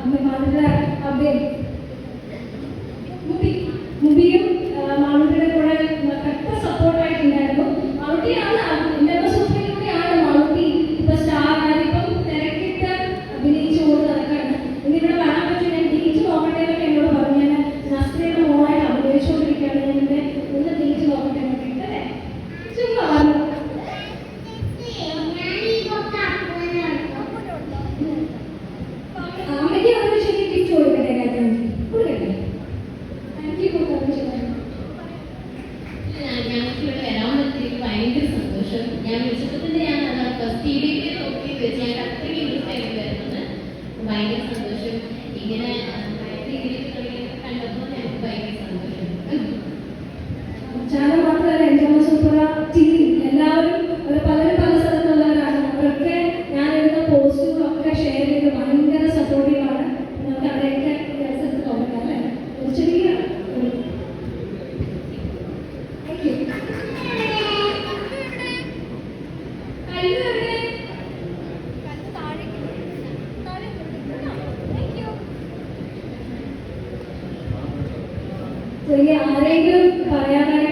அந்த மாதிரி அப்படியே முடி முடியும் പക്ഷെ ഞാൻ വിളിച്ചപ്പത്തിന്റെ ഞാൻ ഫസ്റ്റ് ടിവിയിൽ നോക്കി വെച്ച് ഞാൻ അത്രയ്ക്ക് ഇൻട്രസ്റ്റ് ആയിട്ട് വരുന്നത് ഭയങ്കര സന്തോഷം ഇങ്ങനെ ഭയങ്കര കണ്ടപ്പോൾ ഞങ്ങൾക്ക് ഭയങ്കര സന്തോഷം ആരെങ്കിലും പറയാനായി